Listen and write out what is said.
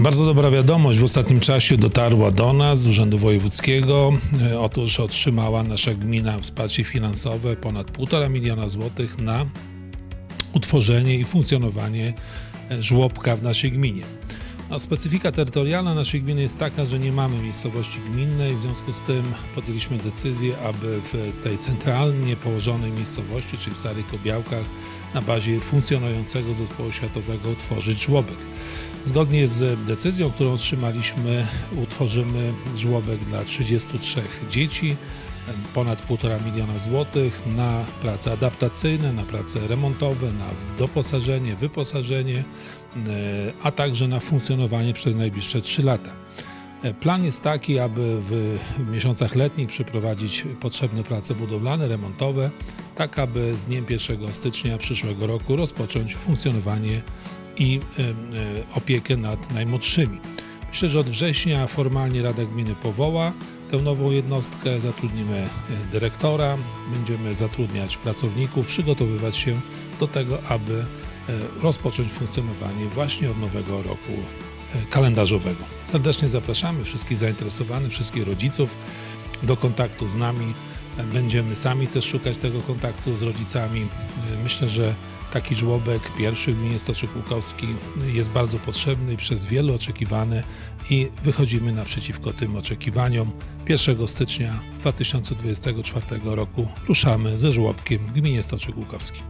Bardzo dobra wiadomość w ostatnim czasie dotarła do nas z Urzędu Wojewódzkiego. E, Otóż otrzymała nasza gmina wsparcie finansowe ponad 1,5 miliona złotych na utworzenie i funkcjonowanie e, żłobka w naszej gminie. No, specyfika terytorialna naszej gminy jest taka, że nie mamy miejscowości gminnej, w związku z tym podjęliśmy decyzję, aby w tej centralnie położonej miejscowości, czyli w Starych Kobiałkach, na bazie funkcjonującego zespołu światowego utworzyć żłobek. Zgodnie z decyzją, którą otrzymaliśmy, utworzymy żłobek dla 33 dzieci, ponad 1,5 miliona złotych na prace adaptacyjne, na prace remontowe, na doposażenie, wyposażenie, e, a także na funkcjonowanie przez najbliższe 3 lata. E, Plan jest taki, aby w miesiącach letnich przeprowadzić potrzebne prace budowlane, remontowe, tak aby z dniem 1 stycznia przyszłego roku rozpocząć funkcjonowanie i e, opiekę nad najmłodszymi. Myślę, że od września formalnie Rada Gminy powoła tę nową jednostkę, zatrudnimy e, dyrektora, będziemy zatrudniać pracowników, przygotowywać się do tego, aby rozpocząć funkcjonowanie właśnie od nowego roku kalendarzowego. Serdecznie zapraszamy wszystkich zainteresowanych, wszystkich rodziców do kontaktu z nami. Będziemy sami też szukać tego kontaktu z rodzicami. Myślę, że taki żłobek pierwszy w gminie Stoczek Łukowski jest bardzo potrzebny i przez wielu oczekiwany i wychodzimy naprzeciwko tym oczekiwaniom. 1 stycznia 2024 roku ruszamy ze żłobkiem w gminie Stoczek Łukowski.